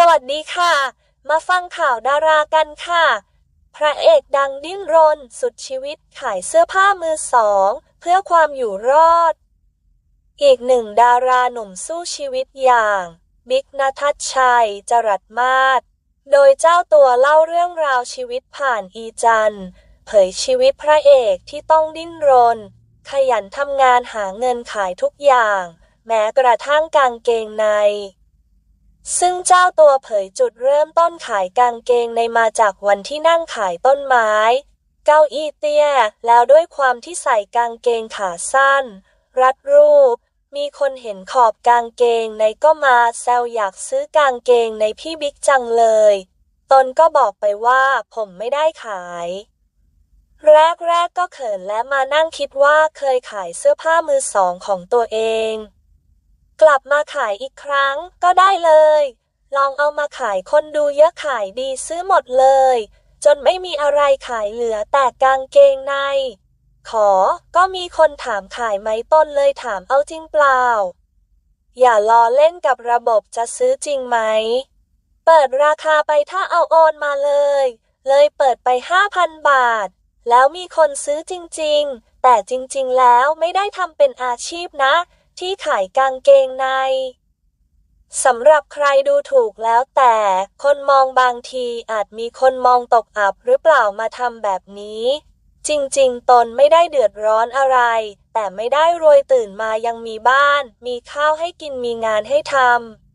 สวัสดีค่ะ มาฟังข่าวดารากันค่ะ พระเอกดังดิ้นรน สุดชีวิตขายเสื้อผ้ามือสอง เพื่อความอยู่รอด อีกหนึ่งดาราหนุ่มสู้ชีวิตอย่าง บิ๊กนทัชชัย จรัสมาศ โดยเจ้าตัวเล่าเรื่องราวชีวิตผ่านอีจันเผยชีวิตพระเอกที่ต้องดิ้นรน ขยันทำงานหาเงินขายทุกอย่าง แม้กระทั่งกางเกงใน ซึ่งเจ้าตัวเผยจุดเริ่มต้นขายกางเกงในมาจากวันที่นั่งขายต้นไม้ เก้าอี้เตี้ย แล้วด้วยความที่ใส่กางเกงขาสั้น รัดรูป มีคนเห็นขอบกางเกงในก็มาแซวอยากซื้อกางเกงในพี่บิ๊กจังเลย ตนก็บอกไปว่าผมไม่ได้ขาย แรกๆก็เขินและมานั่งคิดว่าเคยขายเสื้อผ้ามือสองของตัวเอง กลับมาขายอีกครั้งก็ได้เลย ลองเอามาขายคนดูเยอะขายดีซื้อหมดเลย จนไม่มีอะไรขายเหลือแต่กางเกงใน ขอ ก็มีคนถามขายไหมต้นเลยถามเอาจริงเปล่า อย่าล้อเล่นกับระบบจะซื้อจริงไหม เปิดราคาไปถ้าเอาโอนมาเลย เลยเปิดไป5,000บาท แล้วมีคนซื้อจริง ๆ แต่จริง ๆ แล้วไม่ได้ทำเป็นอาชีพนะ ที่ขายกางเกงในสำหรับใครดูถูกแล้วแต่ คนมองบางทีอาจมีคนมองตกอับหรือเปล่ามาทำแบบนี้ จริงๆ ตนไม่ได้เดือดร้อนอะไร แต่ไม่ได้รวยตื่นมายังมีบ้าน มีข้าวให้กินมีงานให้ทำ